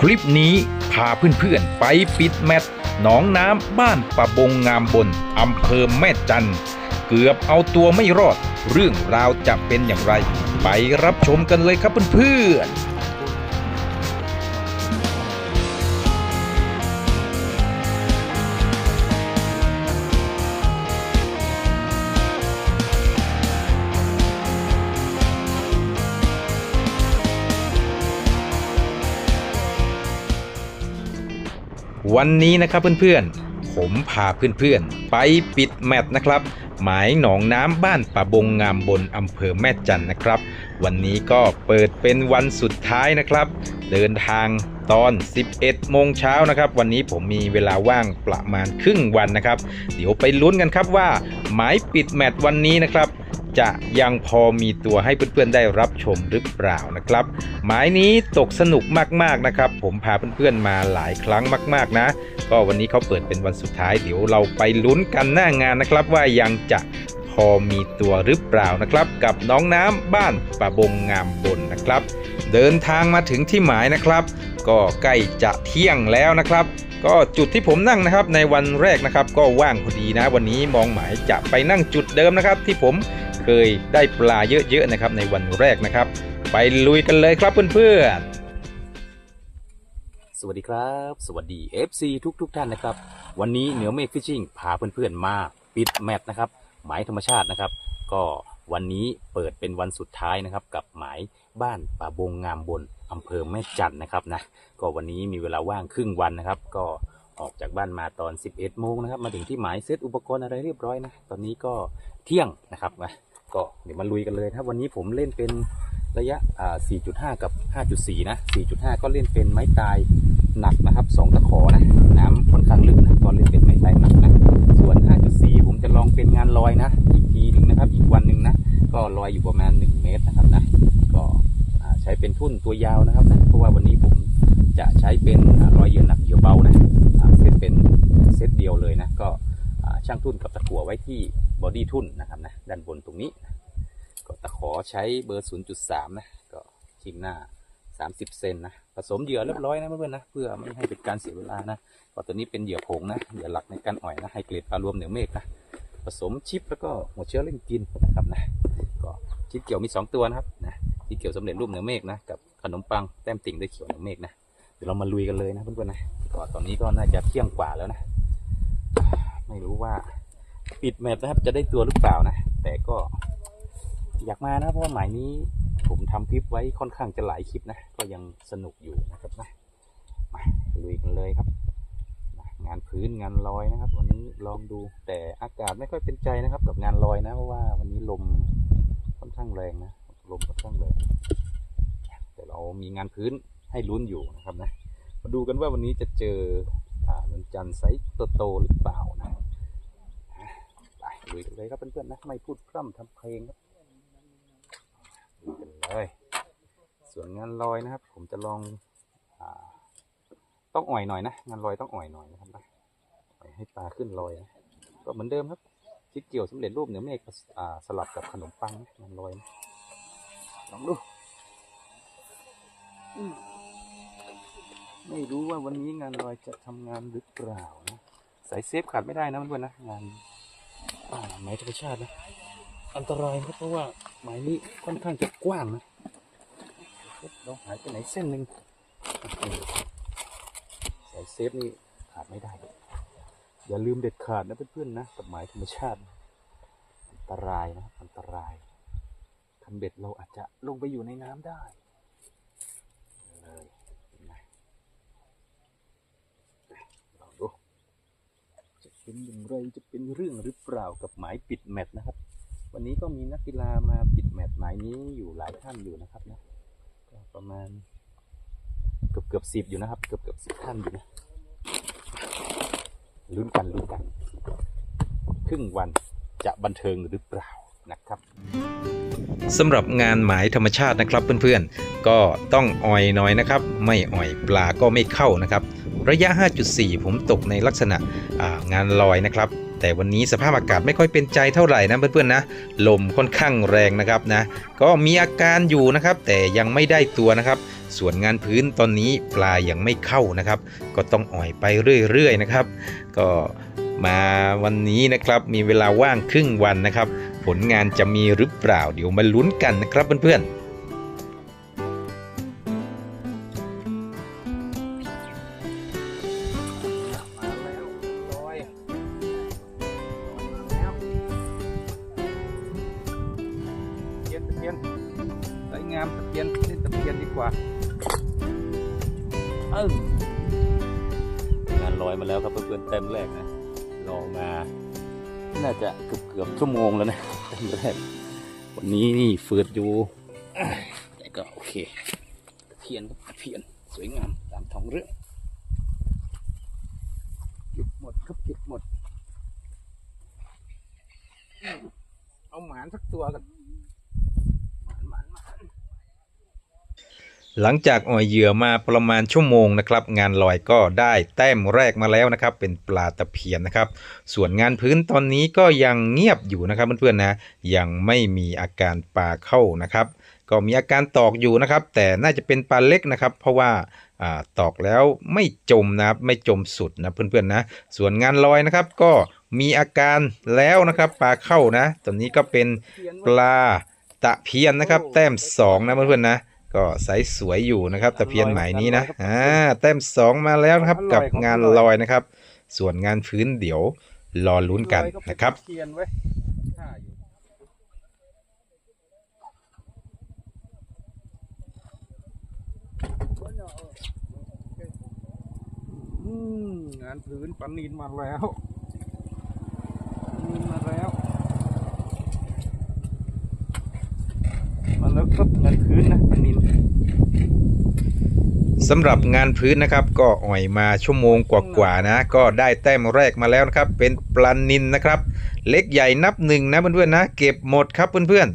คลิปนี้พาเพื่อนๆไปปิดแมตช์หนองน้ำบ้านปะบงงามบนอำเภอแม่จันเกือบเอาตัวไม่รอด เรื่องราวจะเป็นอย่างไร ไปรับชมกันเลยครับเพื่อนๆ วันนี้นะครับเพื่อนๆ ผมพาเพื่อนๆ ไปปิดแมตช์นะครับ หมายหนองน้ำบ้านป่าบงงามบนอำเภอแม่จันนะครับ วันนี้ก็เปิดเป็นวันสุดท้ายนะครับ เดินทางตอน 11 โมงเช้านะครับ วันนี้ผมมีเวลาว่างประมาณครึ่งวันนะครับ เดี๋ยวไปลุ้นกันครับว่า หมายปิดแมตช์วันนี้นะครับ จะยังพอมีตัวให้เพื่อนๆได้รับชมหรือเปล่านะครับ หมายนี้ตกสนุกมากๆนะครับ ผมพาเพื่อนๆมาหลายครั้งมาก ๆนะ ก็วันนี้เขาเปิดเป็นวันสุดท้ายเดี๋ยวเราไปลุ้นกันหน้างานนะครับ ว่ายังจะพอมีตัวหรือเปล่านะครับ กับน้องน้ำบ้านป่าบงงามบนนะครับ เดินทางมาถึงที่หมายนะครับ ก็ใกล้จะเที่ยงแล้วนะครับ ก็จุดที่ผมนั่งนะครับในวันแรกนะครับ ก็ว่างพอดีนะ วันนี้มองหมายจะไปนั่งจุดเดิมนะครับ ที่ผม เคยได้ปลาเยอะๆนะครับในวันแรกนะครับ ไปลุยกันเลยครับเพื่อนๆ สวัสดีครับ สวัสดี FC ทุกทุกๆท่านนะครับ วันนี้เหนือเมฆฟิชชิ่งพาเพื่อนๆมาปิดแมตช์นะครับ หมายธรรมชาตินะครับ ก็วันนี้เปิดเป็นวันสุดท้ายนะครับกับหมายบ้านป่าบงงามบนอำเภอแม่จันทน์นะครับนะก็วันนี้มีเวลาว่างครึ่งวันนะครับ ก็ออกจากบ้านมาตอน 11โมงนะครับ มาถึงที่หมายเซตอุปกรณ์อะไรเรียบร้อยนะ ตอนนี้ก็เที่ยงนะครับนะ ก็เดี๋ยวมาลุยกันเลยนะครับ วันนี้ผมเล่นเป็นระยะ 4.5 กับ 5.4 นะ 4.5 ก็เล่นเป็นไม้ตายหนักนะครับสองตะขอนะ น้ำค่อนข้างลึกนะก็เล่นเป็นไม้ใต้หนักนะ ส่วน 5.4 ผมจะลองเป็นงานลอยนะ อีกทีหนึ่งนะครับ อีกวันหนึ่งนะ ก็ลอยอยู่ประมาณ 1 เมตรนะครับนะ ก็ใช้เป็นทุ่นตัวยาวนะครับนะ เพราะว่าวันนี้ผมจะใช้เป็นลอยเยื่อหนักเยือเบานะ เซตเป็นเซตเดียวเลยนะ ก็ช่างทุ่นกับตะกั่วไว้ที่ บอดี้ทุ่นนะครับนะด้านบนตรงนี้ ก็ตะขอใช้เบอร์ 0.3 นะ ก็จิ้มหน้า 30 เซนนะผสมเหยื่อเรียบร้อยนะเพื่อนๆนะเพื่อไม่ให้เป็นการเสียเวลานะก็ตัวนี้เป็นเหยื่อผงนะเหยื่อหลักในการอ่อยนะไฮเกรดปลารวมเหนือเมฆนะผสมชิปแล้วก็หัวเชื้อเล่นกินนะครับนะก็ชิปเกี่ยวมี 2 ตัวนะครับนะชิปเกี่ยวสำเร็จรูปเหนือเมฆนะกับขนมปังแต้มติ่งด้วยเขียวเหนือเมฆนะเดี๋ยวเรามาลุยกันเลยนะเพื่อนๆนะก็ตอนนี้ก็น่าจะเที่ยงกว่าแล้วนะ ไม่รู้ว่า ปิดแมปนะครับ จะได้ตัวหรือเปล่านะ แต่ก็อยากมานะเพราะว่าหมายนี้ผมทำคลิปไว้ค่อนข้างจะหลายคลิปนะ ก็ยังสนุกอยู่นะครับนะมาลุยกันเลยครับ งานพื้นงานลอยนะครับ วันนี้ลองดูแต่อากาศไม่ค่อยเป็นใจนะครับ กับงานลอยนะเพราะว่าวันนี้ลมค่อนข้างแรงนะลมค่อนข้างแรงแต่เรามีงานพื้นให้ลุ้นอยู่นะครับนะมาดูกันว่าวันนี้จะเจออ่านนจันทร์ไซส์โตๆหรือเปล่านะ ลุยกันเลยครับเพื่อนๆนะไม่พูดพร่ำทำเพลงครับดูกันเลยส่วนงานลอยนะครับ ผมจะลองอต้องอ่อยหน่อยนะงานลอยต้องอ่อยหน่อยนะครับนะให้ปลาขึ้นลอยนะก็เหมือนเดิมครับชิดเกี่ยวสำเร็จรูปเหนือเมฆสลับกับขนมปังนะงานลอยนะลองดูไม่รู้ว่าวันนี้งานลอยจะทำงานหรือเปล่านะสายเซฟขาดไม่ได้นะเพื่อนๆนะงาน อ่าไม้ธรรมชาตินะอันตรายครับเพราะว่าหมายนี้ค่อนข้างจะกว้างนะเราหายไปไหนเส้นหนึ่งสายเซฟนี่ขาดไม่ได้ อย่าลืมเด็ดขาดนะเพื่อนๆนะกับหมายธรรมชาติ อันตรายนะอันตรายคันเบ็ดเราอาจจะลงไปอยู่ในน้ำได้เลยเห็นไหมลองดูจะ เป็นอย่างไรจะเป็นเรื่องหรือเปล่ากับหมายปิดแมตช์นะครับ วันนี้ก็มีนักกีฬามาปิดแมตช์หมายนี้อยู่หลายท่านอยู่นะครับนะก็ประมาณเกือบเกือบสิบอยู่นะครับ เกือบเกือบสิบท่านอยู่นะลุ้นกันลุ้นกัน ครึ่งวันจะบันเทิงหรือเปล่านะครับสำหรับงานหมายธรรมชาตินะครับเพื่อนๆ ก็ต้องอ่อยน่อยนะครับ ไม่อ่อยปลาก็ไม่เข้านะครับ ระยะ 5.4 ผมตกในลักษณะางานลอยนะครับ แต่วันนี้สภาพอากาศไม่ค่อยเป็นใจเท่าไหร่นะเพื่อนๆนะ ลมค่อนข้างแรงนะครับนะ ก็มีอาการอยู่นะครับ แต่ยังไม่ได้ตัวนะครับ ส่วนงานพื้นตอนนี้ปลายังไม่เข้านะครับ ก็ต้องอ่อยไปเรื่อยๆนะครับ ก็มาวันนี้นะครับมีเวลาว่างครึ่งวันนะครับ ผลงานจะมีหรือเปล่าเดี๋ยวมาลุ้นกันนะครับเพื่อนๆ เอองานลอยมาแล้วครับเพื่อนๆเต็มแรกนะรอมา น่าจะเกือบเกือบชั่วโมงแล้วนะเต็มแรกวันนี้นี่ฝืดอยู่แต่ก็โอเคเพียนเพียนสวยงามตามท้องเรื่องเก็บหมดครับเก็บหมด เอาหมานสักตัวกันหมานหมานหมาน หลังจากอ่อยเหยื่อมาประมาณชั่วโมงนะครับ งานลอยก็ได้แต้มแรกมาแล้วนะครับ เป็นปลาตะเพียนนะครับ ส่วนงานพื้นตอนนี้ก็ยังเงียบอยู่นะครับเพื่อนๆนะยังไม่มีอาการปลาเข้านะครับ ก็มีอาการตอกอยู่นะครับ แต่น่าจะเป็นปลาเล็กนะครับ เพราะว่าอตอกแล้วไม่จมนะครับ ไม่จมสุดนะเพื่อนๆนะส่วนงานลอยนะครับก็มีอาการแล้วนะครับ ปลาเข้านะ ตอนนี้ก็เป็นเพียนปลาตะเพียนนะครับ แต้มสองนะเพื่อนๆนะ ก็ใสสวยอยู่นะครับตะเพียนหมายนี้นะอ่าแต้มสองมาแล้วนะครับกับงานลอยนะครับ ส่วนงานพื้นเดี๋ยวรอลุ้นกันนะครับเพียนไว้ท่าอยู่อืมงานพื้นปันนินมาแล้วปันนินมาแล้ว มาแล้ว ครับงานพื้นนะปันนินสำหรับงานพื้นนะครับ ก็อ่อยมาชั่วโมงกว่าๆนะ ก็ได้แต้มแรกมาแล้วนะครับ เป็นปลานินนะครับ เล็กใหญ่นับหนึ่งนะเพื่อนๆนะ เก็บหมดครับเพื่อน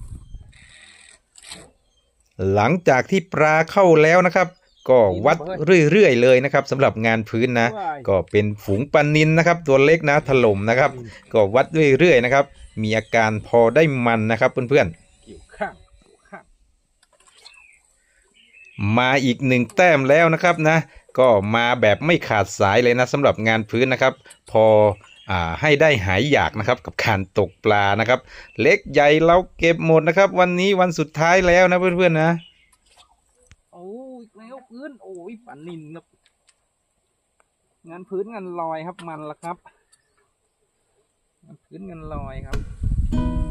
ๆหลังจากที่ปลาเข้าแล้วนะครับ ก็วัดเรื่อยๆเลยนะครับสำหรับงานพื้นนะ ก็เป็นฝูงปลานินนะครับ ตัวเล็กนะถล่มนะครับ ก็วัดเรื่อยๆนะครับ มีอาการพอได้มันนะครับเพื่อนๆ เกี่ยวข้างเกี่ยวข้าง มาอีกหนึ่งแต้มแล้วนะครับนะ ก็มาแบบไม่ขาดสายเลยนะสำหรับงานพื้นนะครับ พออให้ได้หายอยากนะครับกับการตกปลานะครับ เล็กใหญ่เราเก็บหมดนะครับ วันนี้วันสุดท้ายแล้วนะเพื่อนๆนะโอ้ยแล้วพื้นโอ้ยปันนินครับงานพื้นงานลอยครับมันละครับ งานพื้นงานลอยครับ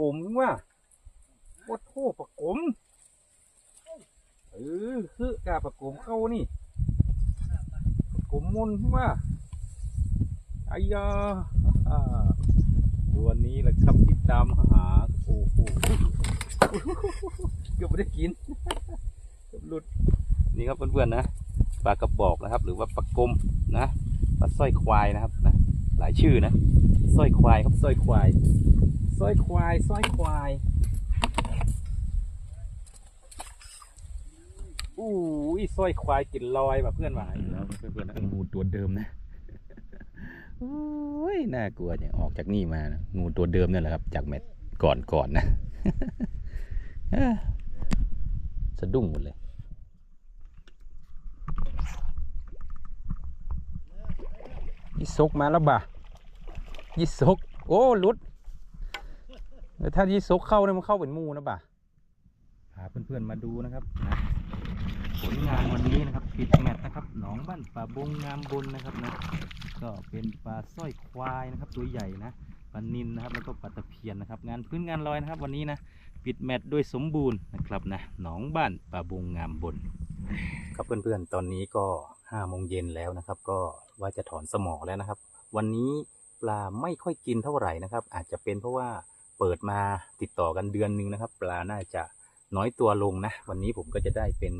กลมว่ะว่าโทษปะกลมเออคือกาปะกลมเข้านี่ปะกลมมุนว่าไอ้ยาอ่าตัวนี้แหละครับติดตามหาโอ้โหเกือบไม่ได้กินเกือบหลุดนี่ครับเพื่อนๆนะปลากระบอกนะครับ หรือว่าปลากลมนะปลาสร้อยควายนะครับนะหลายชื่อนะสร้อยควายครับสร้อยควาย สร้อยควายสร้อยควายอู้ยสร้อยควายกินลอยแบบเพื่อนว่าแล้วเพื่อนๆนะงูตัวเดิมนะโอ้ยน่ากลัวเนี่ยออกจากนี่มานะงูตัวเดิมนั่นแหละครับ จากเม็ดก่อนก่อนนะสะดุ้งหมดเลยยี่สกมาแล้วบ่ายี่สกโอ้ลุด ถ้ายี่สกเข้าเนี่ยมันเข้าเป็นมูนะบ่าพาเพื่อนๆมาดูนะครับนะผลงานวันนี้นะครับปิดแมตช์นะครับหนองบ้านป่าบงงามบนนะครับนะก็เป็นปลาสร้อยควายนะครับตัวใหญ่นะปลานินนะครับแล้วก็ปลาตะเพียนนะครับ งานพื้นงานลอยนะครับวันนี้นะปิดแมตช์ด้วยสมบูรณ์นะครับนะหนองบ้านป่าบงงามบน ครับเพื่อนๆตอนนี้ก็ห้าโมงเย็นแล้วนะครับ ก็ว่าจะถอนสมอแล้วนะครับ วันนี้ปลาไม่ค่อยกินเท่าไหร่นะครับ อาจจะเป็นเพราะว่า เปิดมาติดต่อกันเดือนนึงนะครับ ปลาน่าจะน้อยตัวลงนะ วันนี้ผมก็จะได้เป็น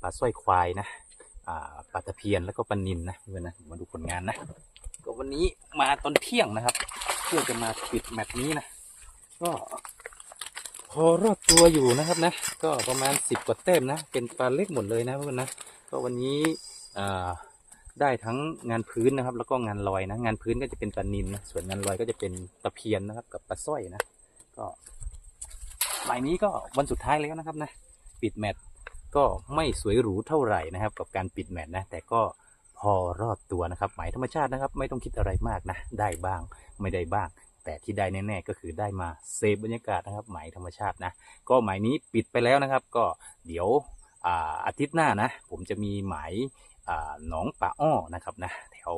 ปลาสร้อยควายนะปลาตะเพียนแล้วก็ปลานินนะเพื่อนนะมาดูผลงานนะ ก็วันนี้มาตอนเที่ยงนะครับ เพื่อจะมาปิดแมตช์นี้นะก็พอรอดตัวอยู่นะครับนะ ก็ประมาณสิบกว่าแต้มนะ เป็นปลาเล็กหมดเลยนะเพื่อนนะก็วันนี้อ่า ได้ทั้งงานพื้นนะครับ แล้วก็งานลอยนะ งานพื้นก็จะเป็นปลานินนะส่วนงานลอยก็จะเป็นตะเพียนนะครับ กับปลาสร้อยนะ ก็หมายนี้ก็วันสุดท้ายแล้วนะครับนะ ปิดแมตช์ก็ไม่สวยหรูเท่าไหร่นะครับ กับการปิดแมตช์นะ แต่ก็พอรอดตัวนะครับหมายธรรมชาตินะครับ ไม่ต้องคิดอะไรมากนะ ได้บ้างไม่ได้บ้าง แต่ที่ได้แน่ๆก็คือได้มาเซฟบรรยากาศนะครับหมายธรรมชาตินะ ก็หมายนี้ปิดไปแล้วนะครับ ก็เดี๋ยวอาอาทิตย์หน้านะ ผมจะมีหมาย หนองป่าอ้อนะครับนะแถว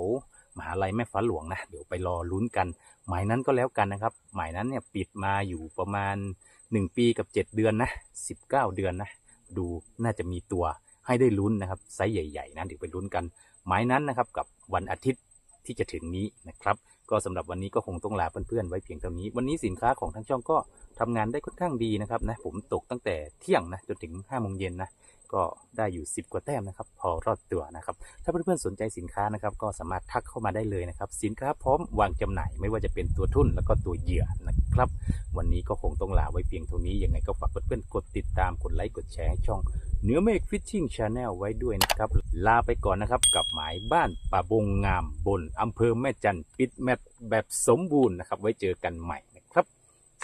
มหาลัยแม่ฟ้าหลวงนะเดี๋ยวไปรอลุ้นกัน หมายนั้นก็แล้วกันนะครับ หมายนั้นเนี่ยปิดมาอยู่ประมาณ 1 ปีกับ 7 เดือนนะ19 เดือนนะดูน่าจะมีตัวให้ได้ลุ้นนะครับไซส์ใหญ่ๆนะเดี๋ยวไปลุ้นกัน หมายนั้นนะครับกับวันอาทิตย์ที่จะถึงนี้นะครับก็สำหรับวันนี้ก็คงต้องลาเพื่อนๆไว้เพียงเท่านี้ วันนี้สินค้าของทางช่องก็ทำงานได้ค่อนข้างดีนะครับนะผมตกตั้งแต่เที่ยงนะจนถึง5้าโมงเย็นนะ ก็ได้อยู่ 10 กว่าแต้มนะครับ พอรอดตัวนะครับ ถ้าเพื่อนๆสนใจสินค้านะครับ ก็สามารถทักเข้ามาได้เลยนะครับ สินค้าพร้อมวางจำหน่าย ไม่ว่าจะเป็นตัวทุ่นแล้วก็ตัวเหยื่อนะครับ วันนี้ก็คงต้องลาไว้เพียงเท่านี้ ยังไงก็ฝากเพื่อนๆกดติดตาม กดไลค์ กดแชร์ให้ช่องเนื้อเมฆฟิชชิ่งชาแนลไว้ด้วยนะครับ ลาไปก่อนนะครับ กับหมายบ้านป่าบงงามบนอำเภอแม่จันทร์ปิดแมตช์แบบสมบูรณ์นะครับ ไว้เจอกันใหม่นะครับ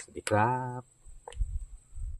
สวัสดีครับ